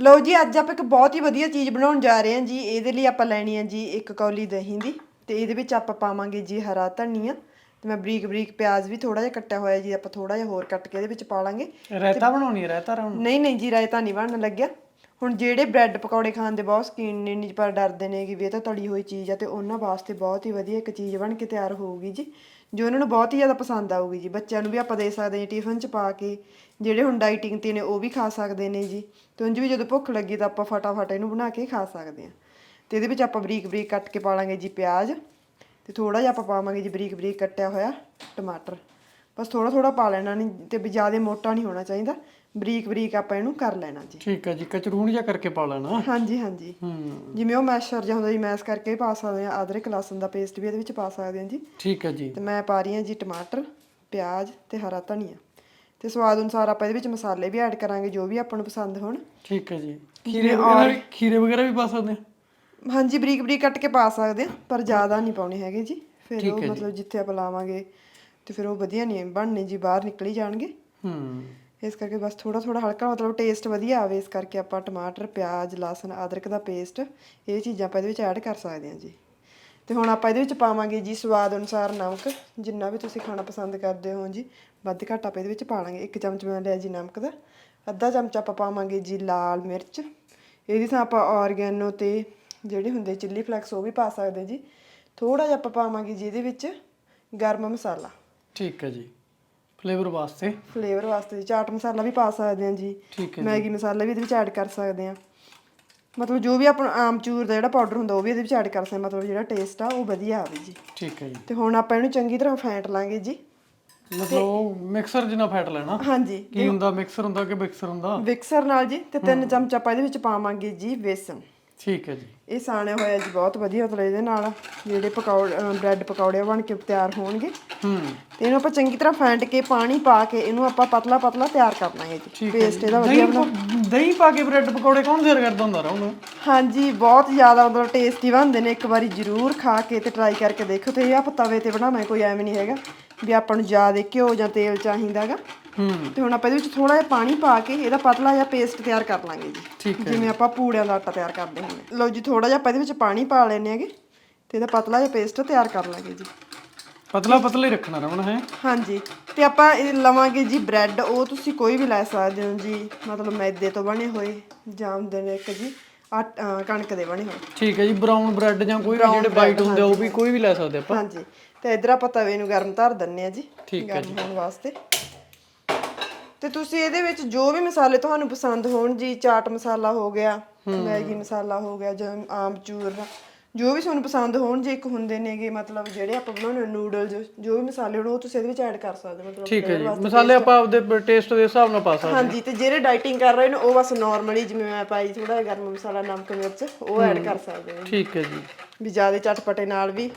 ਲਓ ਜੀ ਅੱਜ ਆਪਾਂ ਇੱਕ ਬਹੁਤ ਹੀ ਵਧੀਆ ਚੀਜ਼ ਬਣਾਉਣ ਜਾ ਰਹੇ ਹਾਂ ਜੀ। ਇਹਦੇ ਲਈ ਆਪਾਂ ਲੈਣੀ ਹੈ ਜੀ ਇੱਕ ਕੌਲੀ ਦਹੀਂ ਦੀ ਤੇ ਇਹਦੇ ਵਿੱਚ ਆਪਾਂ ਪਾਵਾਂਗੇ ਜੀ ਹਰਾ ਧਨੀਆ ਤੇ ਮੈਂ ਬਰੀਕ ਬਰੀਕ ਪਿਆਜ਼ ਵੀ ਥੋੜਾ ਜਿਹਾ ਕੱਟਿਆ ਹੋਇਆ ਜੀ ਆਪਾਂ ਥੋੜਾ ਜਿਹਾ ਹੋਰ ਕੱਟ ਕੇ ਇਹਦੇ ਵਿੱਚ ਪਾ ਲਾਂਗੇ। ਰਾਇਤਾ ਬਣਾਉਣੀ ਹੈ ਰਾਇਤਾ ਰਾਉਣ? ਨਹੀਂ ਨਹੀਂ ਜੀ ਰਾਇਤਾ ਨਹੀਂ ਬਣਨ ਲੱਗਿਆ। ਹੁਣ ਜਿਹੜੇ ਬ੍ਰੈਡ ਪਕੌੜੇ ਖਾਣ ਦੇ ਬਹੁਤ ਸ਼ੌਕੀਨ ਨੇ ਨਹੀਂ ਪਰ ਡਰਦੇ ਨੇ ਕਿ ਵੀ ਇਹ ਤਾਂ ਤਲੀ ਹੋਈ ਚੀਜ਼ ਆ ਤੇ ਉਹਨਾਂ ਵਾਸਤੇ ਬਹੁਤ ਹੀ ਵਧੀਆ ਇੱਕ ਚੀਜ਼ ਬਣ ਕੇ ਤਿਆਰ ਹੋਊਗੀ ਜੀ, ਜੋ ਉਹਨਾਂ ਨੂੰ ਬਹੁਤ ਹੀ ਜ਼ਿਆਦਾ ਪਸੰਦ ਆਊਗੀ ਜੀ। ਬੱਚਿਆਂ ਨੂੰ ਵੀ ਆਪਾਂ ਦੇ ਸਕਦੇ ਹਾਂ ਟਿਫਨ 'ਚ ਪਾ ਕੇ, ਜਿਹੜੇ ਹੁਣ ਡਾਈਟਿੰਗ ਤੇ ਨੇ ਉਹ ਵੀ ਖਾ ਸਕਦੇ ਨੇ ਜੀ। ਤੇ ਉਂਝ ਵੀ ਜਦੋਂ ਭੁੱਖ ਲੱਗੀ ਤਾਂ ਆਪਾਂ ਫਟਾਫਟ ਇਹਨੂੰ ਬਣਾ ਕੇ ਖਾ ਸਕਦੇ ਹਾਂ। ਤੇ ਇਹਦੇ ਵਿੱਚ ਆਪਾਂ ਬਰੀਕ ਬਰੀਕ ਕੱਟ ਕੇ ਪਾ ਲਾਂਗੇ ਜੀ ਪਿਆਜ਼, ਤੇ ਥੋੜਾ ਜਿਹਾ ਆਪਾਂ ਪਾਵਾਂਗੇ ਜੀ ਬਰੀਕ ਬਰੀਕ ਕੱਟਿਆ ਹੋਇਆ ਟਮਾਟਰ। ਬਸ ਥੋੜਾ ਥੋੜਾ ਪਾ ਲੈਣਾ ਨਹੀਂ ਤੇ ਵੀ ਜ਼ਿਆਦਾ ਮੋਟਾ ਨਹੀਂ ਹੋਣਾ ਚਾਹੀਦਾ। ਬਰੀਕ ਬਰੀਕ ਆਪਾਂ ਇਹਨੂੰ ਕਰ ਲੈਣਾ ਜੀ। ਠੀਕ ਹੈ ਜੀ ਕਚਰੂਣ ਜਿਹਾ ਕਰਕੇ ਪਾ ਲੈਣਾ। ਹਾਂਜੀ ਹਾਂਜੀ। ਹੂੰ। ਜਿਵੇਂ ਉਹ ਮੈਸ਼ਰ ਜਿਹਾ ਹੁੰਦਾ ਜੀ ਮੈਸ਼ ਕਰਕੇ ਪਾ ਸਕਦੇ ਆ ਅਦਰਕ ਲਸਣ ਦਾ ਪੇਸਟ ਵੀ ਇਹਦੇ ਵਿੱਚ ਪਾ ਸਕਦੇ ਹਾਂ ਜੀ। ਠੀਕ ਹੈ ਜੀ। ਤੇ ਮੈਂ ਪਾ ਰਹੀ ਹਾਂ ਜੀ ਟਮਾਟਰ ਪਿਆਜ਼ ਤੇ ਹਰਾ ਧਨੀਆ। ਤੇ ਸਵਾਦ ਅਨੁਸਾਰ ਆਪਾਂ ਇਹਦੇ ਵਿੱਚ ਮਸਾਲੇ ਵੀ ਐਡ ਕਰਾਂਗੇ ਜੋ ਵੀ ਆਪਾਂ ਨੂੰ ਪਸੰਦ ਹੋਣ। ਠੀਕ ਹੈ ਜੀ। ਖੀਰੇ ਵਗੈਰਾ ਵੀ ਖੀਰੇ ਵਗੈਰਾ ਵੀ ਪਾ ਸਕਦੇ ਹਾਂ? ਹਾਂਜੀ ਬਰੀਕ ਬਰੀਕ ਕੱਟ ਕੇ ਪਾ ਸਕਦੇ ਆ ਪਰ ਜ਼ਿਆਦਾ ਨਹੀਂ ਪਾਉਣੇ ਹੈਗੇ ਜੀ। ਫਿਰ ਉਹ ਮਤਲਬ ਜਿੱਥੇ ਆਪਾਂ ਲਾਵਾਂਗੇ ਤੇ ਫਿਰ ਉਹ ਵਧੀਆ ਨਹੀਂ ਬਣਨੇ ਜੀ ਬਾਹਰ ਨਿਕਲੀ ਜਾਣਗੇ। ਹੂੰ। ਇਸ ਕਰਕੇ ਬਸ ਥੋੜਾ ਥੋੜਾ ਹਲਕਾ ਮਤਲਬ ਟੇਸਟ ਵਧੀਆ ਆਵੇ, ਇਸ ਕਰਕੇ ਆਪਾਂ ਟਮਾਟਰ, ਪਿਆਜ਼, ਲਸਣ, ਅਦਰਕ ਦਾ ਪੇਸਟ ਇਹ ਚੀਜ਼ਾਂ ਆਪਾਂ ਇਹਦੇ ਵਿੱਚ ਐਡ ਕਰ ਸਕਦੇ ਹਾਂ ਜੀ। ਤੇ ਹੁਣ ਆਪਾਂ ਇਹਦੇ ਵਿੱਚ ਪਾਵਾਂਗੇ ਜੀ ਸਵਾਦ ਅਨੁਸਾਰ ਨਮਕ, ਜਿੰਨਾ ਵੀ ਤੁਸੀਂ ਖਾਣਾ ਪਸੰਦ ਕਰਦੇ ਹੋ ਜੀ, ਵੱਧ ਘੱਟ ਆਪਾਂ ਇਹਦੇ ਵਿੱਚ ਪਾ ਲਾਂਗੇ। ਇੱਕ ਚਮਚ ਮੈਂ ਲਿਆ ਜੀ ਨਮਕ ਦਾ। ਅੱਧਾ ਚਮਚ ਆਪਾਂ ਪਾਵਾਂਗੇ ਜੀ ਲਾਲ ਮਿਰਚ। ਇਹਦੀ ਥਾਂ ਆਪਾਂ ਔਰਗੈਨੋ ਤੇ ਜਿਹੜੇ ਹੁੰਦੇ ਚਿੱਲੀ ਫਲੈਕਸ ਉਹ ਵੀ ਪਾ ਸਕਦੇ ਜੀ। ਥੋੜਾ ਜਿਹਾ ਆਪਾਂ ਪਾਵਾਂਗੇ ਜੀ ਇਹਦੇ ਵਿੱਚ ਗਰਮ ਮਸਾਲਾ। ਠੀਕ ਹੈ ਜੀ। ਫਲੇਵਰ ਵਾਸਤੇ? ਫਲੇਵਰ ਵਾਸਤੇ ਜੀ ਚਾਟ ਮਸਾਲਾ ਵੀ ਪਾ ਸਕਦੇ ਹਾਂ ਜੀ। ਠੀਕ ਹੈ ਮੈਗੀ ਮਸਾਲਾ ਵੀ ਇਹਦੇ ਵਿੱਚ ਐਡ ਕਰ ਸਕਦੇ ਹਾਂ। ਮਤਲਬ ਜੋ ਵੀ ਆਪਣਾ ਆਮਚੂਰ ਦਾ ਜਿਹੜਾ ਪਾਊਡਰ ਹੁੰਦਾ ਉਹ ਵੀ ਇਹਦੇ ਵਿੱਚ ਐਡ ਕਰ ਸਕਦੇ ਹਾਂ। ਮਤਲਬ ਜਿਹੜਾ ਟੇਸਟ ਆ ਉਹ ਵਧੀਆ ਆਵੇ ਜੀ। ਠੀਕ ਹੈ ਜੀ। ਤੇ ਹੁਣ ਆਪਾਂ ਇਹਨੂੰ ਚੰਗੀ ਤਰ੍ਹਾਂ ਫੈਂਟ ਲਾਂਗੇ ਜੀ। ਮਤਲਬ ਮਿਕਸਰ ਜਿਹਾ ਫੈਟ ਲੈਣਾ। ਹਾਂਜੀ। ਕੀ ਹੁੰਦਾ ਮਿਕਸਰ ਹੁੰਦਾ ਕਿ ਮਿਕਸਰ ਹੁੰਦਾ? ਵਿਕਸਰ ਨਾਲ ਜੀ ਤੇ ਤਿੰਨ ਚਮਚ ਆਪਾਂ ਇਹਦੇ ਵਿੱਚ ਪਾਵਾਂਗੇ ਜੀ ਵੇਸਣ। ਠੀਕ ਹੈ ਜੀ। ਇਹ ਸਾਣਿਆ ਹੋਇਆ ਜੀ ਬਹੁਤ ਵਧੀਆ ਮਤਲਬ ਇਹਦੇ ਨਾਲ ਜਿਹੜੇ ਪਕੌੜੇ ਬ੍ਰੈਡ ਪਕੌੜੇ ਬਣ ਕੇ ਤਿਆਰ ਹੋਣਗੇ। ਹੂੰ। ਤੇ ਇਹਨੂੰ ਆਪਾਂ ਚੰਗੀ ਤਰ੍ਹਾਂ ਫੈਂਟ ਕੇ ਪਾਣੀ ਪਾ ਕੇ ਇਹਨੂੰ ਆਪਾਂ ਪਤਲਾ ਪਤਲਾ ਤਿਆਰ ਕਰ ਲਾਂਗੇ ਜੀ। ਪੇਸਟ ਇਹਦਾ ਵਧੀਆ ਪਾ- ਦਹੀਂ ਪਾ ਕੇ ਬ੍ਰੈਡ ਪਕੌੜੇ ਕੌਣ ਤਿਆਰ ਕਰਦਾ ਹੁੰਦਾ ਰਾਉਣ ਹਾਂਜੀ ਬਹੁਤ ਜ਼ਿਆਦਾ ਮਤਲਬ ਟੇਸਟੀ ਬਣਦੇ ਨੇ। ਇੱਕ ਵਾਰੀ ਜ਼ਰੂਰ ਖਾ ਕੇ ਤੇ ਟਰਾਈ ਕਰਕੇ ਦੇਖੋ। ਤੇ ਇਹ ਆਪਾਂ ਤਵੇ ਤੇ ਬਣਾਉਣਾ ਕੋਈ ਐਵੇਂ ਨਹੀਂ ਹੈਗਾ ਵੀ ਆਪਾਂ ਨੂੰ ਜ਼ਿਆਦਾ ਘਿਓ ਜਾਂ ਤੇਲ ਚਾਹੀਦਾਗਾ ਹੂੰ। ਤੇ ਹੁਣ ਆਪਾਂ ਇਹਦੇ ਵਿੱਚ ਥੋੜਾ ਜਿਹਾ ਪਾਣੀ ਪਾ ਕੇ ਇਹਦਾ ਪਤਲਾ ਜਿਹਾ ਪੇਸਟ ਤਿਆਰ ਕਰ ਲਾਂਗੇ ਜੀ। ਠੀਕ ਜਿਵੇਂ ਆਪਾਂ ਪੂੜਿਆਂ ਦਾ ਆਟਾ ਤਿਆਰ ਕਰਦੇ ਹੁੰਦੇ ਲਓ ਜੀ ਥੋੜਾ ਜਿਹਾ ਆਪਾਂ ਇਹਦੇ ਵਿੱਚ ਪਾਣੀ ਪਾ ਲੈਣੇ ਹੈਗੇ ਤੇ ਇਹਦਾ ਪਤਲਾ ਜਿਹਾ ਪੇਸਟ ਤਿਆਰ ਕਰ ਲਾਂਗੇ ਜੀ। ਪਤਲਾ ਪਤਲਾ ਹੀ ਰੱਖਣਾ ਰਾਉਣ ਹੈ? ਹਾਂਜੀ ਤੇ ਆਪਾਂ ਇਹ ਲਵਾਂਗੇ ਜੀ ਬ੍ਰੈਡ। ਉਹ ਤੁਸੀਂ ਕੋਈ ਵੀ ਲੈ ਸਕਦੇ ਹੋ ਜੀ ਮਤਲਬ ਮੈਦੇ ਤੋਂ ਬਣੇ ਹੋਏ ਜਾਂ ਹੁੰਦੇ ਨੇ ਇੱਕ ਜੀ ਆਟ- ਕਣਕ ਦੇ ਬਣੇ ਹੋਏ। ਠੀਕ ਹੈ ਜੀ ਬਰਾਊਨ ਬ੍ਰੈਡ ਜਾਂ ਕੋਈ ਵੀ ਜਿਹੜੇ ਵਾਈਟ ਹੁੰਦੇ ਆ ਉਹ ਵੀ ਕੋਈ ਵੀ ਲੈ ਸਕਦੇ ਆਪਾਂ। ਹਾਂਜੀ ਤੇ ਇਧਰ ਆਪਾਂ ਤਵੇ ਨੂੰ ਗਰਮ ਧਰ ਦਿੰਨੇ ਆ ਜੀ ਠੀਕ ਹੈ ਗਰਮ ਹੋਣ ਵਾਸਤੇ। ਤੇ ਤੁਸੀਂ ਇਹਦੇ ਵਿੱਚ ਜੋ ਵੀ ਮਸਾਲੇ ਤੁਹਾਨੂੰ ਪਸੰਦ ਹੋਣ ਜੀ ਚਾਟ ਮਸਾਲਾ ਹੋ ਗਿਆ ਮੈਗੀ ਮਸਾਲਾ ਹੋ ਗਿਆ ਜਾਂ ਆਮਚੂਰ ਜੋ ਵੀ ਤੁਹਾਨੂੰ ਪਸੰਦ ਹੋਣ ਜੇ ਇੱਕ ਹੁੰਦੇ ਨੇਗੇ ਮਤਲਬ ਜਿਹੜੇ ਆਪਾਂ ਬਣਾਉਣੇ ਨੂਡਲਸ ਜੋ ਵੀ ਮਸਾਲੇ ਹੋਣ ਉਹ ਤੁਸੀਂ ਇਹਦੇ ਵਿੱਚ ਐਡ ਕਰ ਸਕਦੇ ਹੋ ਮਤਲਬ ਠੀਕ ਹੈ ਜੀ। ਮਸਾਲੇ ਆਪਾਂ ਆਪਦੇ ਟੇਸਟ ਦੇ ਹਿਸਾਬ ਨਾਲ ਪਾ ਸਕਦੇ ਹਾਂਜੀ ਤੇ ਜਿਹੜੇ ਡਾਈਟਿੰਗ ਕਰ ਰਹੇ ਨੇ ਉਹ ਬਸ ਨਾਰਮਲੀ ਜਿਵੇਂ ਮੈਂ ਪਾਈ ਥੋੜਾ ਜਿਹਾ ਗਰਮ ਮਸਾਲਾ ਨਮਕ ਮਿਰਚ ਉਹ ਐਡ ਕਰ ਸਕਦੇ ਨੇ ਠੀਕ ਹੈ ਜੀ। ਵੀ ਜ਼ਿਆਦਾ ਚਟਪਟੇ ਨਾਲ ਵੀ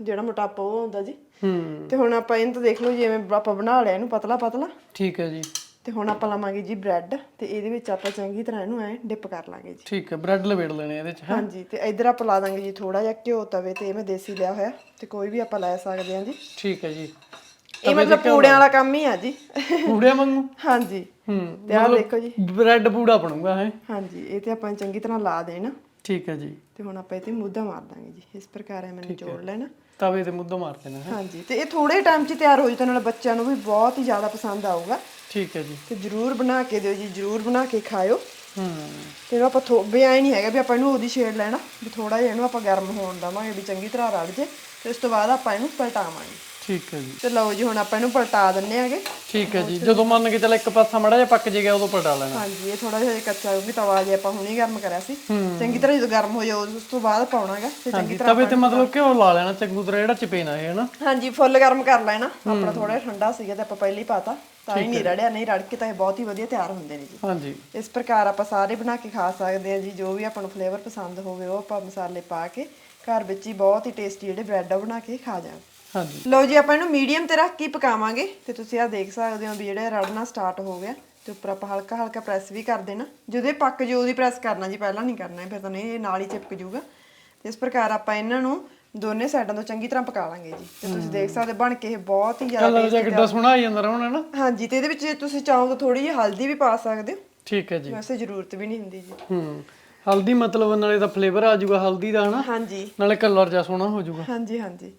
ਜਿਹੜਾ ਮੋਟਾਪਾ ਉਹ ਹੁੰਦਾ ਜੀ। ਹੂੰ। ਤੇ ਹੁਣ ਆਪਾਂ ਇਹਨੂੰ ਤਾਂ ਦੇਖ ਲਓ ਜਿਵੇਂ ਆਪਾਂ ਬਣਾ ਲਿਆ ਇਹਨੂੰ ਪਤਲਾ ਪਤਲਾ। ਠੀਕ ਹੈ ਜੀ। ਤੇ ਹੁਣ ਆਪਾਂ ਲਾਵਾਂਗੇ ਜੀ ਬ੍ਰੈਡ ਤੇ ਇਹਦੇ ਵਿੱਚ ਆਪਾਂ ਚੰਗੀ ਤਰ੍ਹਾਂ ਇਹਨੂੰ ਐ ਡਿਪ ਕਰ ਲਾਂਗੇ ਜੀ। ਠੀਕ ਹੈ ਬ੍ਰੈਡ ਲਵੇੜ ਲੈਣੇ ਇਹਦੇ ਚ? ਹਾਂਜੀ ਤੇ ਇਧਰ ਆਪਾਂ ਲਾ ਦਾਂਗੇ ਜੀ ਥੋੜਾ ਜਿਹਾ ਘਿਓ ਤਵੇ ਤੇ ਇਹ ਮੈਂ ਦੇਸੀ ਲਿਆ ਹੋਇਆ ਤੇ ਕੋਈ ਵੀ ਆਪਾਂ ਲੈ ਸਕਦੇ ਹਾਂ ਜੀ। ਠੀਕ ਹੈ ਜੀ। ਇਹ ਮਤਲਬ ਪੂੜਿਆਂ ਵਾਲਾ ਕੰਮ ਹੀ ਆ ਜੀ। ਪੂੜਿਆਂ ਵਾਂਗੂ? ਹਾਂਜੀ। ਹੂੰ ਤੇ ਆਹ ਦੇਖੋ ਜੀ। ਬ੍ਰੈਡ ਪੂੜਾ ਬਣੂਗਾ ਹੈ? ਹਾਂਜੀ ਇਹ ਤੇ ਆਪਾਂ ਚੰਗੀ ਤਰ੍ਹਾਂ ਲਾ ਦੇਣਾ। ਠੀਕ ਹੈ ਜੀ। ਤੇ ਹੁਣ ਆਪਾਂ ਇਹ ਤੇ ਮੁੱਦਾ ਮਾਰ ਦਾਂਗੇ ਜੀ। ਇਸ ਪ੍ਰਕਾਰ ਐ ਮੈਨੂੰ ਜੋੜ ਲੈਣਾ। ਤਵੇ ਤੇ ਮੁੱਦਾ ਮਾਰ ਦੇਣਾ ਹੈ। ਹਾਂਜੀ ਤੇ ਇਹ ਥੋੜੇ ਟਾਈਮ 'ਚ ਤਿਆਰ ਹੋ ਜਾਂਦਾ ਨਾਲ ਬੱਚਿਆਂ ਨੂੰ ਵੀ ਬਹੁਤ ਹੀ ਜ਼ਿਆਦਾ ਪਸੰਦ ਆਊਗਾ। ਠੀਕ ਹੈ ਜੀ। ਤੇ ਜਰੂਰ ਬਣਾ ਕੇ ਦਿਓ ਜੀ ਜਰੂਰ ਬਣਾ ਕੇ ਖਾਇਓ। ਹੂੰ। ਤੇ ਇਹਨੂੰ ਆਪਾਂ ਥੋ ਵੀ ਐ ਨਹੀਂ ਹੈਗਾ ਵੀ ਆਪਾਂ ਇਹਨੂੰ ਉਹਦੀ ਛੇੜ ਲੈਣਾ ਵੀ ਥੋੜਾ ਜਿਹਾ ਇਹਨੂੰ ਆਪਾਂ ਗਰਮ ਹੋਣ ਦਵਾਂਗੇ ਵੀ ਚੰਗੀ ਤਰ੍ਹਾਂ ਰੜ ਜੇ ਤੇ ਉਸ ਤੋਂ ਬਾਅਦ ਆਪਾਂ ਇਹਨੂੰ ਪਲਟਾਵਾਂਗੇ। ਠੀਕ ਹੈ ਜੀ। ਤੇ ਲਓ ਜੀ ਹੁਣ ਆਪਾਂ ਇਹਨੂੰ ਪਲਟਾ ਦਿੰਨੇ ਆਗੇ ਠੀਕ ਹੈ ਜੀ। ਜਦੋਂ ਮੰਨ ਕੇ ਚੱਲ ਇੱਕ ਪਾਸਾ ਮੜਾ ਜਿਹਾ ਪੱਕ ਜੇ ਗਿਆ ਉਦੋਂ ਪਲਟਾ ਲੈਣਾ। ਹਾਂਜੀ ਇਹ ਥੋੜਾ ਜਿਹਾ ਕੱਚਾ ਕਿਉਂਕਿ ਤਵਾ ਜੇ ਆਪਾਂ ਹੁਣੇ ਗਰਮ ਕਰਿਆ ਸੀ। ਚੰਗੀ ਤਰ੍ਹਾਂ ਜਦੋਂ ਗਰਮ ਹੋ ਜਾਊ ਉਸ ਤੋਂ ਬਾਅਦ ਪਾਉਣਾਗਾ ਤੇ ਚੰਗੀ ਹਾਂਜੀ ਤਵੇ ਤੇ ਮਤਲਬ ਘਿਓ ਲਾ ਲੈਣਾ ਚੰਗੂ ਤਰ੍ਹਾਂ ਜਿਹੜਾ ਚਪੇ ਨਾ ਇਹ ਹਨਾ? ਹਾਂਜੀ ਫੁੱਲ ਗਰਮ ਕਰ ਲੈਣਾ। ਆਪਣਾ ਥੋੜਾ ਜਿਹਾ ਠੰਡਾ ਸੀਗਾ ਤੇ ਆਪਾਂ ਪਹਿਲਾਂ ਹੀ ਪਾਤਾ। ਤਾਂ ਹੀ ਨਹੀਂ ਰੜਿਆ ਨਹੀਂ ਰੜ ਕੇ ਤਾਂ ਇਹ ਬਹੁਤ ਹੀ ਵਧੀਆ ਤਿਆਰ ਹੁੰਦੇ ਨੇ ਜੀ। ਹਾਂਜੀ। ਇਸ ਪ੍ਰਕਾਰ ਆਪਾਂ ਸਾਰੇ ਬਣਾ ਕੇ ਖਾ ਸਕਦੇ ਹਾਂ ਜੀ। ਜੋ ਵੀ ਆਪਾਂ ਨੂੰ ਫਲੇਵਰ ਪਸੰਦ ਹੋਵੇ ਉਹ ਆਪਾਂ ਮਸਾਲੇ ਪਾ ਕੇ ਘਰ ਵਿੱਚ ਹੀ ਬਹੁਤ ਹੀ ਟੇਸਟੀ ਜਿਹੜੇ ਬ੍ਰੈਡ ਆ ਬਣਾ ਕੇ ਖਾ ਜਾਵਾਂਗੇ ਹਾਂਜੀ। ਲਓ ਜੀ ਆਪਾਂ ਇਹਨੂੰ ਮੀਡੀਅਮ ਤੇ ਰੱਖ ਕੇ ਪਕਾਵਾਂਗੇ ਤੇ ਤੁਸੀਂ ਆ ਦੇਖ ਸਕਦੇ ਹੋ ਵੀ ਜਿਹੜਾ ਰੜਨਾ ਸਟਾਰਟ ਹੋ ਗਿਆ ਤੇ ਉੱਪਰ ਆਪਾਂ ਹਲਕਾ ਹਲਕਾ ਪ੍ਰੈਸ ਵੀ ਕਰ ਦੇਣਾ। ਜਦੋਂ ਇਹ ਪੱਕ ਜਾਊ ਉਹਦੀ ਪ੍ਰੈਸ ਕਰਨਾ ਜੀ ਪਹਿਲਾਂ ਨਹੀਂ ਕਰਨਾ ਫਿਰ ਤਾਂ ਨਹੀਂ ਇਹ ਨਾਲ ਹੀ ਚਿਪਕ ਜਾਊਗਾ। ਤੇ ਇਸ ਪ੍ਰਕਾਰ ਆਪਾਂ ਇਹਨਾਂ ਨੂੰ ਦੋਨੇ ਸਾਈਡਾਂ ਤੋਂ ਚੰਗੀ ਤਰ੍ਹਾਂ ਪਕਾ ਲਾਂਗੇ ਜੀ। ਤੇ ਤੁਸੀਂ ਦੇਖ ਸਕਦੇ ਬਣ ਕੇ ਇਹ ਬਹੁਤ ਹੀ ਜ਼ਿਆਦਾ ਕਲਰ ਜਿਹਾ ਕਿੱਡਾ ਸੋਹਣਾ ਆ ਜਾਂਦਾ ਰਹਿਣਾ ਨਾ। ਹਾਂਜੀ ਤੇ ਇਹਦੇ ਵਿੱਚ ਜੇ ਤੁਸੀਂ ਚਾਹੋ ਤਾਂ ਥੋੜੀ ਜਿਹੀ ਹਲਦੀ ਵੀ ਪਾ ਸਕਦੇ ਹੋ। ਠੀਕ ਹੈ ਜੀ। ਵੈਸੇ ਜ਼ਰੂਰਤ ਵੀ ਨਹੀਂ ਹੁੰਦੀ ਜੀ। ਹੂੰ। ਹਲਦੀ ਮਤਲਬ ਨਾਲੇ ਤਾਂ ਫਲੇਵਰ ਆ ਜਾਊਗਾ ਹਲਦੀ ਦਾ ਹਨਾ? ਹਾਂਜੀ। ਨਾਲੇ ਕਲਰ ਜਿਹਾ ਸੋਹਣਾ ਹੋ ਜਾਊਗਾ। ਹਾਂਜੀ ਹਾਂਜੀ।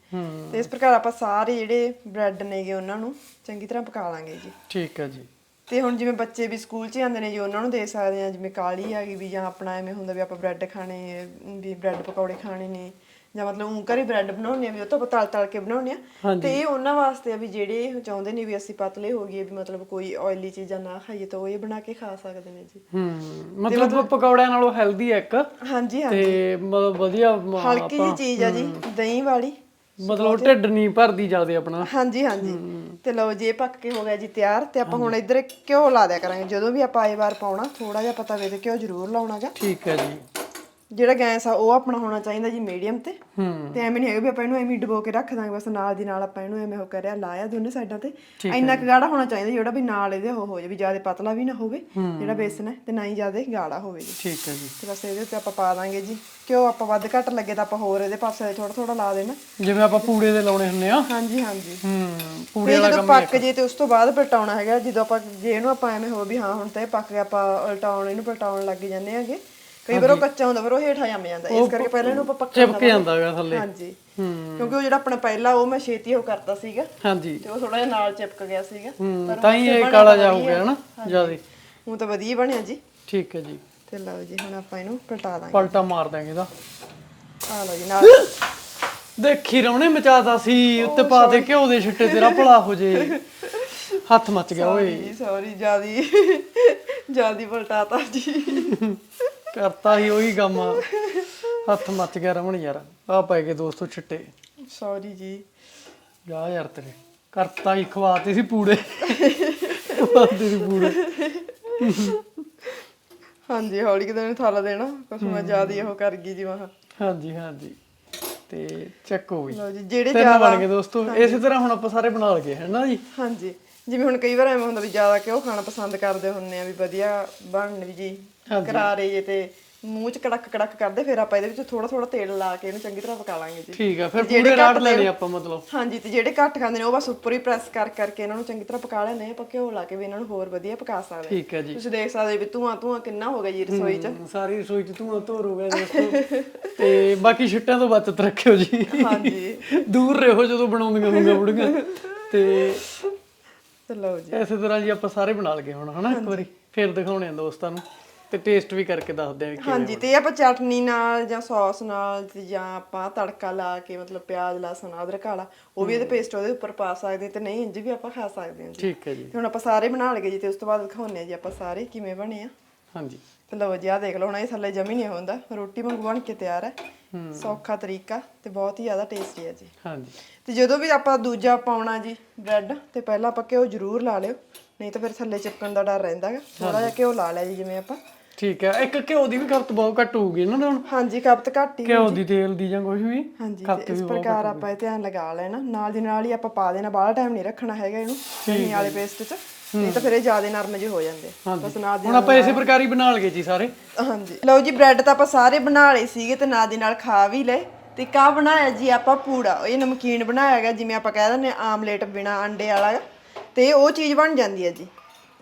ਤੇ ਇਸ ਪ੍ਰਕਾਰ ਆਪਾਂ ਸਾਰੇ ਜਿਹੜੇ ਬ੍ਰੈਡ ਨੇਗੇ ਉਹਨਾਂ ਨੂੰ ਚੰਗੀ ਤਰ੍ਹਾਂ ਪਕਾ ਲਾਂਗੇ ਜੀ। ਠੀਕ ਹੈ ਜੀ। ਤੇ ਹੁਣ ਜਿਵੇਂ ਬੱਚੇ ਵੀ ਸਕੂਲ 'ਚ ਜਾਂਦੇ ਨੇ ਜੀ ਉਹਨਾਂ ਨੂੰ ਦੇ ਸਕਦੇ ਆ ਜਿਵੇਂ ਕਾਲੀ ਆ ਗਈ ਵੀ ਜਾਂ ਆਪਣਾ ਐਵੇਂ ਹੁੰਦਾ ਵੀ ਆਪਾਂ ਬ੍ਰੈਡ ਖਾਣੇ ਵੀ ਬ੍ਰੈਡ ਪਕੌੜੇ ਖਾਣੇ ਨੇ। ਜਾਂ ਮਤਲਬ ਉਹ ਘਰੇ ਬ੍ਰੈਡ ਬਣਾਉਣੇ ਆ ਵੀ ਉਹ ਤੋਂ ਤਲ ਤਲ ਕੇ ਬਣਾਉਣੇ ਆ। ਤੇ ਇਹ ਉਹਨਾਂ ਵਾਸਤੇ ਆ ਵੀ ਜਿਹੜੇ ਚਾਹੁੰਦੇ ਨੇ ਵੀ ਅਸੀਂ ਪਤਲੇ ਹੋ ਗਏ ਵੀ ਮਤਲਬ ਕੋਈ ਆਇਲੀ ਚੀਜ਼ਾਂ ਨਾ ਖਾਈਏ ਤਾਂ ਉਹ ਇਹ ਬਣਾ ਕੇ ਖਾ ਸਕਦੇ ਨੇ ਜੀ। ਹੂੰ ਮਤਲਬ ਪਕੌੜਿਆਂ ਨਾਲੋਂ ਹੈਲਦੀ ਹੈ ਇੱਕ। ਹਾਂਜੀ ਹਾਂਜੀ। ਤੇ ਮਤਲਬ ਵਧੀਆ ਹਲਕੀ ਜੀ ਚੀਜ਼ ਆ ਜੀ ਦਹੀਂ ਵਾਲੀ। ਮਤਲਬ ਢਿੱਡ ਨਹੀਂ ਭਰਦੀ ਜਿਆਦੇ ਆਪਣਾ। ਹਾਂਜੀ ਹਾਂਜੀ। ਤੇ ਲਓ ਜੀ ਇਹ ਪੱਕ ਕੇ ਹੋ ਗਿਆ ਜੀ ਤਿਆਰ ਤੇ ਆਪਾਂ ਹੁਣ ਇੱਧਰ ਘਿਓ ਲਾ ਦਿਆ ਕਰਾਂਗੇ। ਜਦੋਂ ਵੀ ਆਪਾਂ ਆਏ ਵਾਰ ਪਾਉਣਾ ਥੋੜਾ ਜਿਹਾ ਪਤਾ ਵੇ ਤੇ ਘਿਓ ਜ਼ਰੂਰ ਲਾਉਣਾਗਾ। ਠੀਕ ਹੈ ਜੀ। ਜਿਹੜਾ ਗੈਸ ਆ ਉਹ ਆਪਣਾ ਹੋਣਾ ਚਾਹੀਦਾ ਜੀ ਮੀਡੀਅਮ ਤੇ। ਤੇ ਐਵੇਂ ਨਹੀਂ ਹੈਗਾ ਵੀ ਆਪਾਂ ਇਹਨੂੰ ਐਵੇਂ ਹੀ ਡਬੋ ਕੇ ਰੱਖ ਦਾਂਗੇ ਬਸ ਨਾਲ ਦੀ ਨਾਲ ਆਪਾਂ ਇਹਨੂੰ ਐਵੇਂ ਹੋ ਕਰਿਆ ਲਾਇਆ ਦੋਨੇ ਸਾਈਡਾਂ ਤੇ। ਇੰਨਾ ਕੁ ਗਾੜਾ ਹੋਣਾ ਚਾਹੀਦਾ ਜਿਹੜਾ ਵੀ ਨਾਲ ਇਹਦੇ ਉਹ ਹੋ ਜਾਵੇ ਜ਼ਿਆਦਾ ਪਤਲਾ ਵੀ ਨਾ ਹੋਵੇ ਜਿਹੜਾ ਬੇਸਨ ਹੈ ਤੇ ਨਾ ਹੀ ਜ਼ਿਆਦਾ ਗਾੜਾ ਹੋਵੇ ਜੀ। ਠੀਕ ਹੈ ਜੀ। ਤੇ ਬਸ ਇਹਦੇ ਉੱਤੇ ਆਪਾਂ ਪਾ ਦਾਂਗੇ ਜੀ। ਕਿਉਂ ਆਪਾਂ ਵੱਧ ਘੱਟ ਲੱਗੇ ਤਾਂ ਆਪਾਂ ਹੋਰ ਇਹਦੇ ਪਾਸੇ ਥੋੜਾ ਥੋੜਾ ਲਾ ਦੇਣਾ। ਜਿਵੇਂ ਆਪਾਂ ਪੂੜੇ ਦੇ ਲਾਉਣੇ ਹੁੰਨੇ ਆ। ਹਾਂਜੀ ਹਾਂਜੀ। ਹੂੰ ਪੂੜੇ ਵਾਲਾ ਜਦੋਂ ਪੱਕ ਜੇ ਤੇ ਉਸ ਤੋਂ ਬਾਅਦ ਪਲਟਾਉਣਾ ਹੈਗਾ ਜਦੋਂ ਆਪਾਂ ਜੇ ਇਹਨੂੰ ਆਪਾਂ ਐਵੇਂ ਹੋ ਵੀ ਹਾਂ ਹੁਣ ਤਾਂ ਇਹ ਪੱਕ ਗਿਆ ਆਪਾਂ ਉਲਟਾਉਣ ਇਹਨੂੰ ਪਲਟਾਉਣ ਲੱਗ ਜਾਂਦੇ ਹੈਗੇ। ਕਈ ਵਾਰ ਉਹ ਕੱਚਾ ਹੁੰਦਾ ਫਿਰ ਉਹ ਹੇਠਾਂ ਜੰਮ ਜਾਂਦਾ। ਇਸ ਕਰਕੇ ਪਹਿਲਾਂ ਇਹਨੂੰ ਆਪਾਂ ਪੱਕਾ ਚਿਪਕ ਜਾਂਦਾ ਹੈਗਾ ਥੱਲੇ। ਹਾਂਜੀ। ਹੂੰ। ਕਿਉਂਕਿ ਉਹ ਜਿਹੜਾ ਆਪਣਾ ਪਹਿਲਾ ਉਹ ਮੈਂ ਛੇਤੀ ਉਹ ਕਰਤਾ ਸੀਗਾ। ਹਾਂਜੀ। ਤੇ ਉਹ ਥੋੜਾ ਜਿਹਾ ਨਾਲ ਚਿਪਕ ਗਿਆ ਸੀਗਾ। ਹੂੰ ਤਾਂ ਹੀ ਇਹ ਕਾਲਾ ਜਾ ਹੋ ਗਿਆ ਨਾ ਜਿਆਦੇ। ਹੁਣ ਤਾਂ ਵਧੀਆ ਬਣਿਆ ਜੀ। ਠੀਕ ਹੈ ਜੀ। ਤੇ ਲਓ ਜੀ ਹੁਣ ਆਪਾਂ ਇਹਨੂੰ ਪਲਟਾ ਦਾਂਗੇ। ਪਲਟਾ ਮਾਰ ਦਾਂਗੇ ਇਹਦਾ। ਆ ਲਓ ਜੀ ਨਾਲ। ਦੇਖੀ ਰੌਣੇ ਮਚਾਤਾ ਸੀ ਉੱਤੇ ਪਾ ਦੇ ਘਿਓ ਦੇ ਛਿੱਟੇ ਤੇਰਾ ਭਲਾ ਹੋ ਜੇ। ਹੱਥ ਮੱਚ ਗਿਆ ਓਏ। ਸੌਰੀ ਜਿਆਦੀ ਜਿਆਦੀ ਪਲਟਾਤਾ ਜੀ। ਕਰਤਾ ਹੀ ਉਹੀ ਕੰਮ। ਆ। ਹੱਥ ਮੱਚ ਗਿਆ ਰਮਣ ਯਾਰ। ਆ ਪੈ ਗਏ ਦੋਸਤੋ ਛਿੱਟੇ ਸੌਰੀ ਜੀ। ਜਾ ਯਾਰ ਤੇਰੇ। ਕਰਤਾ ਹੀ ਖਵਾਤੇ ਸੀ ਪੂੜੇ। ਖਵਾਤੇ ਸੀ ਪੂੜੇ। ਹਾਂਜੀ ਹੌਲੀ ਕਿਤੇ ਨੂੰ ਥਾਲਾ ਦੇਣਾ। ਕੁਛ ਮੈਂ ਜਿਆਦੀ ਉਹ ਕਰ ਗਈ ਜੀ ਵਾਹ। ਹਾਂਜੀ ਹਾਂਜੀ। ਤੇ ਚੱਕ ਹੋ ਗਈ ਲਓ ਜੀ ਜਿਹੜੇ ਤਿੰਨ ਜ਼ਿਆਦਾ ਬਣ ਗਏ ਦੋਸਤੋ। ਇਸੇ ਤਰ੍ਹਾਂ ਹੁਣ ਆਪਾਂ ਸਾਰੇ ਬਣਾ ਲਗੇ ਹੈ ਨਾ ਜੀ? ਹਾਂਜੀ। ਜਿਵੇਂ ਹੁਣ ਕਈ ਵਾਰ ਐਵੇਂ ਹੁੰਦਾ ਵੀ ਜ਼ਿਆਦਾ ਕਿਉਂ ਖਾਣਾ ਪਸੰਦ ਕਰਦੇ ਹੁੰਨੇ ਆ ਵੀ ਵਧੀਆ ਬਣਨ ਵੀ ਜੀ ਕਰਾਰੇ ਜੇ ਤੇ ਮੂੰਹ ਚ ਕੜਕ ਕੜਕ ਕਰਦੇ ਫਿਰ ਆਪਾਂ ਇਹਦੇ ਵਿੱਚ ਥੋੜਾ ਥੋੜਾ ਤੇਲ ਲਾ ਕੇ ਇਹਨੂੰ ਚੰਗੀ ਤਰ੍ਹਾਂ ਪਕਾ ਲਾਂਗੇ ਜੀ। ਠੀਕ ਆ ਫਿਰ ਪੂੜੇ ਰਾੜ ਲੈਣੇ ਆਪਾਂ ਮਤਲਬ। ਹਾਂਜੀ ਤੇ ਜਿਹੜੇ ਘੱਟ ਖਾਂਦੇ ਨੇ ਉਹ ਬਸ ਉੱਪਰ ਹੀ ਪ੍ਰੈਸ ਕਰ ਕਰਕੇ ਇਹਨਾਂ ਨੂੰ ਚੰਗੀ ਤਰ੍ਹਾਂ ਪਕਾ ਲੈਣੇ ਆਪਾਂ ਘਿਓ ਲਾ ਕੇ ਵੀ ਇਹਨਾਂ ਨੂੰ ਹੋਰ ਵਧੀਆ ਪਕਾ ਸਕਦੇ। ਠੀਕ ਹੈ ਜੀ। ਤੁਸੀਂ ਦੇਖ ਸਕਦੇ ਵੀ ਧੂਆਂ ਧੂਆਂ ਕਿੰਨਾ ਹੋ ਗਿਆ ਜੀ ਰਸੋਈ 'ਚ। ਸਾਰੀ ਰਸੋਈ ਚ ਧੂਆਂ ਧੋਰ ਹੋ ਗਿਆ ਦੋਸਤੋ ਤੇ। ਬਾਕੀ ਛਿੱਟਿਆਂ ਤੋਂ ਬਚਤ ਰੱਖਿਓ ਜੀ। ਹਾਂਜੀ। ਦੂਰ ਰਹੋ ਜਦੋਂ ਬਣਾਉਂਦੀਆਂ ਹੁੰਦੀਆਂ ਬੁੜੀਆਂ। ਤੇ ਤੇ ਲਓ ਜੀ। ਇਸੇ ਤਰ੍ਹਾਂ ਜੀ ਆਪਾਂ ਸਾਰੇ ਬਣਾ ਲਗੇ ਹੁਣ ਹਨਾ ਇੱਕ ਵਾਰੀ। ਫਿਰ ਦਿਖਾਉਣੇ ਆ ਦੋਸਤਾਂ ਨੂੰ ਤੇ ਟੇਸਟ ਵੀ ਕਰਕੇ ਦੱਸਦੇ ਆ ਵੀ ਕਿਵੇਂ ਹਾਂਜੀ ਤੇ ਇਹ ਆਪਾਂ ਚਟਨੀ ਨਾਲ ਜਾਂ ਸੌਸ ਨਾਲ ਤੇ ਜਾਂ ਆਪਾਂ ਤੜਕਾ ਲਾ ਕੇ ਮਤਲਬ ਪਿਆਜ਼ ਲਸਣ ਅਦਰਕ ਵਾਲਾ ਉਹ ਵੀ ਇਹਦੇ ਪੇਸਟ ਉਹਦੇ ਉੱਪਰ ਪਾ ਸਕਦੇ ਤੇ ਨਹੀਂ ਇੰਜ ਵੀ ਆਪਾਂ ਖਾ ਸਕਦੇ ਹਾਂ ਜੀ। ਠੀਕ ਹੈ ਜੀ। ਤੇ ਹੁਣ ਆਪਾਂ ਸਾਰੇ ਬਣਾ ਲਗੇ ਜੀ ਤੇ ਉਸ ਤੋਂ ਬਾਅਦ ਦਿਖਾਉਂਦੇ ਆ ਜੀ ਆਪਾਂ ਸਾਰੇ ਕਿਵੇਂ ਬਣੇ ਆ। ਹਾਂਜੀ। ਲਓ ਜੀ ਆ ਦੇਖ ਲਓ ਹੁਣ ਇਹ ਥੱਲੇ ਜਮੀ ਨਹੀਂ ਹੁੰਦਾ। ਰੋਟੀ ਵਾਂਗੂ ਬਣ ਕੇ ਤਿਆਰ ਹੈ। ਸੌਖਾ ਤਰੀਕਾ ਤੇ ਬਹੁਤ ਹੀ ਜ਼ਿਆਦਾ ਟੇਸਟੀ ਹੈ ਜੀ। ਹਾਂਜੀ। ਤੇ ਜਦੋਂ ਵੀ ਆਪਾਂ ਦੂਜਾ ਪਾਉਣਾ ਜੀ ਬ੍ਰੈਡ ਤੇ ਪਹਿਲਾਂ ਆਪਾਂ ਘਿਓ ਜ਼ਰੂਰ ਲਾ ਲਿਓ। ਨਹੀਂ ਤਾਂ ਫਿਰ ਥੱਲੇ ਚਿਪਕਣ ਦਾ ਡਰ ਰਹਿੰਦਾ ਹੈ ਥੋੜਾ ਜਿਹਾ ਘਿਓ ਲਾ ਲਿਆ ਜੀ ਜਿਵੇਂ ਆਪਾਂ। ਠੀਕ ਹੈ। ਇੱਕ ਘਿਓ ਦੀ ਵੀ ਖਪਤ ਬਹੁਤ ਘੱਟ ਹੋਊਗੀ ਨਾ ਹੁਣ? ਹਾਂਜੀ ਖਪਤ ਘੱਟ ਹੀ ਘਿਓ ਦੀ ਤੇਲ ਦੀ ਜਾਂ ਕੁਝ ਵੀ? ਹਾਂਜੀ ਇਸ ਪ੍ਰਕਾਰ ਆਪਾਂ ਇਹ ਧਿਆਨ ਲਗਾ ਲੈਣਾ। ਨਾਲ ਦੀ ਨਾਲ ਹੀ ਆਪਾਂ ਪਾ ਦੇਣਾ ਬਾਹਲਾ ਟਾਈਮ ਨਹੀਂ ਰੱਖਣਾ ਹੈਗਾ ਇਹਨੂੰ। ਦਹੀਂ ਵਾਲੇ ਪੇਸਟ 'ਚ। ਨਹੀਂ ਤਾਂ ਫਿਰ ਇਹ ਜ਼ਿਆਦਾ ਨਰਮ ਜਿਹੇ ਹੋ ਜਾਂਦੇ। ਬਸ ਨਾਲ ਦੀ ਹੁਣ ਆਪਾਂ ਇਸੇ ਪ੍ਰਕਾਰ ਹੀ ਬਣਾ ਲਗੇ ਜੀ ਸਾਰੇ। ਹਾਂਜੀ। ਲਓ ਜੀ ਬ੍ਰੈਡ ਤਾਂ ਆਪਾਂ ਸਾਰੇ ਬਣਾ ਲਏ ਸੀਗੇ ਤੇ ਨਾਲ ਦੀ ਨਾਲ ਖਾ ਵੀ ਲਏ। ਤੇ ਕਾ ਬਣਾਇਆ ਜੀ ਆਪਾਂ ਪੂੜਾ। ਇਹ ਨਮਕੀਨ ਬਣਾਇਆ ਹੈਗਾ ਜਿਵੇਂ ਆਪਾਂ ਕਹਿ ਦਿੰਦੇ ਆਮਲੇਟ ਬਿਨਾ ਅੰਡੇ ਵਾਲਾ। ਤੇ ਉਹ ਚੀਜ਼ ਬਣ ਜਾਂਦੀ ਹੈ ਜੀ।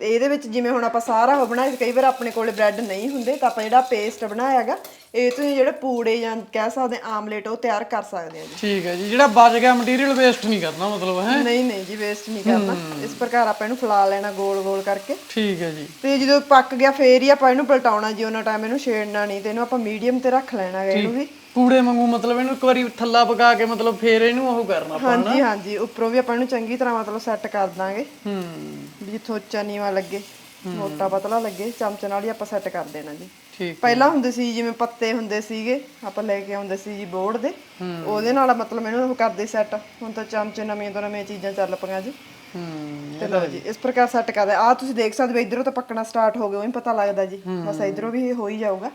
ਤੇ ਇਹਦੇ ਵਿੱਚ ਜਿਵੇਂ ਹੁਣ ਆਪਾਂ ਸਾਰਾ ਉਹ ਬਣਾਇਆ ਕਈ ਵਾਰ ਆਪਣੇ ਕੋਲੇ ਬ੍ਰੈਡ ਨਹੀਂ ਹੁੰਦੇ ਤਾਂ ਆਪਾਂ ਜਿਹੜਾ ਪੇਸਟ ਬਣਾਇਆ ਹੈਗਾ ਇਹ ਤੁਸੀਂ ਜਿਹੜੇ ਪੂੜੇ ਜਾਂ ਕਹਿ ਸਕਦੇ ਆ ਆਮਲੇਟ ਉਹ ਤਿਆਰ ਕਰ ਸਕਦੇ ਆ ਜੀ। ਠੀਕ ਹੈ ਜੀ ਜਿਹੜਾ ਬਚ ਗਿਆ ਮਟੀਰੀਅਲ ਵੇਸਟ ਨਹੀਂ ਕਰਨਾ ਮਤਲਬ ਹੈ? ਨਹੀਂ ਨਹੀਂ ਜੀ ਵੇਸਟ ਨਹੀਂ ਕਰਨਾ। ਇਸ ਪ੍ਰਕਾਰ ਆਪਾਂ ਇਹਨੂੰ ਫੈਲਾ ਲੈਣਾ ਗੋਲ ਗੋਲ ਕਰਕੇ। ਠੀਕ ਹੈ ਜੀ। ਤੇ ਜਦੋਂ ਪੱਕ ਗਿਆ ਫੇਰ ਹੀ ਆਪਾਂ ਇਹਨੂੰ ਪਲਟਾਉਣਾ ਜੀ ਉਹਨਾਂ ਟਾਈਮ ਇਹਨੂੰ ਛੇੜਨਾ ਨਹੀਂ ਤੇ ਇਹਨੂੰ ਆਪਾਂ ਮੀਡੀਅਮ ਤੇ ਰੱਖ ਲੈਣਾ ਹੈਗਾ ਇਹਨੂੰ ਵੀ। ਪੂੜੇ ਵਾਂਗੂ ਮਤਲਬ ਇਹਨੂੰ ਇੱਕ ਵਾਰੀ ਥੱਲਾ ਪਕਾ ਕੇ ਮਤਲਬ ਫੇਰ ਇਹਨੂੰ ਉਹ ਕਰਨਾ ਆਪਾਂ ਹਾਂਜੀ ਹਾਂਜੀ ਉੱਪਰੋਂ ਵੀ ਆਪਾਂ ਇਹਨੂੰ ਚੰਗੀ ਤਰ੍ਹਾਂ ਮਤਲਬ ਸੈੱਟ ਕਰ ਦਾਂਗੇ। ਹੂੰ। ਜਿੱਥੋਂ ਉੱਚਾ ਨੀਵਾ ਲੱਗੇ ਮੋਟਾ ਪਤਲਾ ਲੱਗੇ ਚਮਚ ਨਾਲ ਹੀ ਆਪਾਂ ਸੈੱਟ ਕਰ ਦੇਣਾ ਜੀ। ਠੀਕ ਪਹਿਲਾਂ ਹੁੰਦੇ ਸੀ ਜਿਵੇਂ ਪੱਤੇ ਹੁੰਦੇ ਸੀਗੇ ਆਪਾਂ ਲੈ ਕੇ ਆਉਂਦੇ ਸੀ ਜੀ ਬੋਰਡ ਦੇ। ਉਹਦੇ ਨਾਲ ਮਤਲਬ ਇਹਨੂੰ ਉਹ ਕਰਦੇ ਸੈੱਟ ਹੁਣ ਤਾਂ ਚਮਚੇ ਨਵੀਆਂ ਤੋਂ ਨਵੀਆਂ ਚੀਜ਼ਾਂ ਚੱਲ ਪਈਆਂ ਜੀ। ਹੂੰ ਤੇ ਲਓ ਜੀ ਇਸ ਪ੍ਰਕਾਰ ਸੈੱਟ ਕਰਦੇ ਆ ਤੁਸੀਂ ਦੇਖ ਸਕਦੇ ਹੋ ਇਧਰੋਂ ਤਾਂ ਪੱਕਣਾ ਸਟਾਰਟ ਹੋ ਗਿਆ ਉਹ ਪਤਾ ਲੱਗਦਾ ਜੀ। ਬਸ ਇਧਰੋਂ ਵੀ ਇਹ ਹੋ ਹੀ ਜਾਊਗਾ।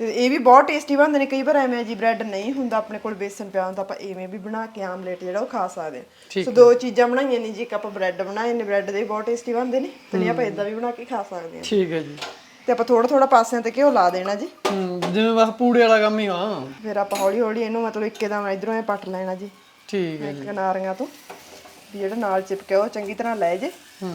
ਤੇ ਇਹ ਵੀ ਬਹੁਤ ਟੇਸਟੀ ਬਣਦੇ ਨੇ। ਕਈ ਵਾਰ ਐਵੇਂ ਜੀ ਬ੍ਰੈਡ ਨਹੀਂ ਹੁੰਦਾ ਆਪਣੇ ਕੋਲ ਬੇਸਨ ਪਿਆ ਹੁੰਦਾ ਆਪਾਂ ਐਵੇਂ ਵੀ ਬਣਾ ਕੇ ਆਮਲੇਟ ਜਿਹੜਾ ਉਹ ਖਾ ਸਕਦੇ ਹਾਂ। ਸੋ ਦੋ ਚੀਜ਼ਾਂ ਬਣਾਈਆਂ ਨੇ ਜੀ ਇੱਕ ਆਪਾਂ ਬ੍ਰੈਡ ਬਣਾਏ ਨੇ ਬ੍ਰੈਡ ਦੇ ਬਹੁਤ ਟੇਸਟੀ ਬਣਦੇ ਨੇ ਤੇ ਨਹੀਂ ਆਪਾਂ ਇਦਾਂ ਵੀ ਬਣਾ ਕੇ ਖਾ ਸਕਦੇ ਹਾਂ। ਠੀਕ ਹੈ ਜੀ। ਤੇ ਆਪਾਂ ਥੋੜਾ ਥੋੜਾ ਪਾਸਿਆਂ ਤੇ ਘਿਓ ਲਾ ਦੇਣਾ ਜੀ। ਜਿਵੇਂ ਬਸ ਪੂੜੇ ਵਾਲਾ ਕੰਮ ਹੀ ਆ। ਫਿਰ ਆਪਾਂ ਹੌਲੀ ਹੌਲੀ ਇਹਨੂੰ ਮਤਲਬ ਇੱਕੇ ਦਮ ਇਧਰੋਂ ਇਹ ਪੱਟ ਲੈਣਾ ਜੀ। ਠੀਕ ਹੈ ਕਿਨਾਰੀਆਂ ਤੋਂ ਵੀ ਜਿਹੜਾ ਨਾਲ ਚਿਪਕਿਆ ਉਹ ਚੰਗੀ ਤਰ੍ਹਾਂ ਲੈ ਜੇ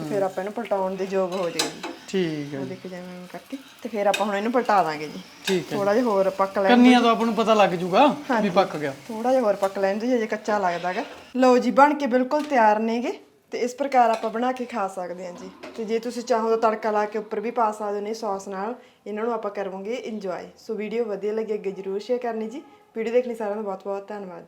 ਫਿਰ ਆਪਾਂ ਇਹਨੂੰ ਪਲਟਾਉਣ ਦੇ ਯੋਗ ਹੋ ਜਾਏਗੀ। ਠੀਕ ਹੈ ਉਹ ਦੇਖ ਜਾਵੇਂ ਐਵੇਂ ਕਰਕੇ। ਤੇ ਫਿਰ ਆਪਾਂ ਹੁਣ ਇਹਨੂੰ ਪਲਟਾ ਦਾਂਗੇ ਜੀ। ਠੀਕ ਹੈ ਥੋੜਾ ਜਿਹਾ ਹੋਰ ਪੱਕ ਲੈਣ ਕੰਨੀਆਂ ਤੋਂ ਆਪਾਂ ਨੂੰ ਪਤਾ ਲੱਗ ਜੂਗਾ ਵੀ ਪੱਕ ਗਿਆ। ਥੋੜਾ ਜਿਹਾ ਹੋਰ ਪੱਕ ਲੈਣ ਦਿਓ ਜੇ ਕੱਚਾ ਲੱਗਦਾਗਾ ਲਓ ਜੀ ਬਣ ਕੇ ਬਿਲਕੁਲ ਤਿਆਰ ਨੇਗੇ ਤੇ ਇਸ ਪ੍ਰਕਾਰ ਆਪਾਂ ਬਣਾ ਕੇ ਖਾ ਸਕਦੇ ਹਾਂ ਜੀ। ਤੇ ਜੇ ਤੁਸੀਂ ਚਾਹੋ ਤਾਂ ਤੜਕਾ ਲਾ ਕੇ ਉੱਪਰ ਵੀ ਪਾ ਸਕਦੇ ਹੋ ਨੇ ਸੌਸ ਨਾਲ। ਇਹਨਾਂ ਨੂੰ ਆਪਾਂ ਕਰਾਂਗੇ ਇੰਜੋਏ ਸੋ ਵੀਡੀਓ ਵਧੀਆ ਲੱਗੀ ਅੱਗੇ ਜਰੂਰ ਸ਼ੇਅਰ ਕਰਨੀ ਜੀ। ਵੀਡੀਓ ਦੇਖਣ ਲਈ ਸਾਰਿਆਂ ਦਾ ਬਹੁਤ ਬਹੁਤ ਧੰਨਵਾਦ।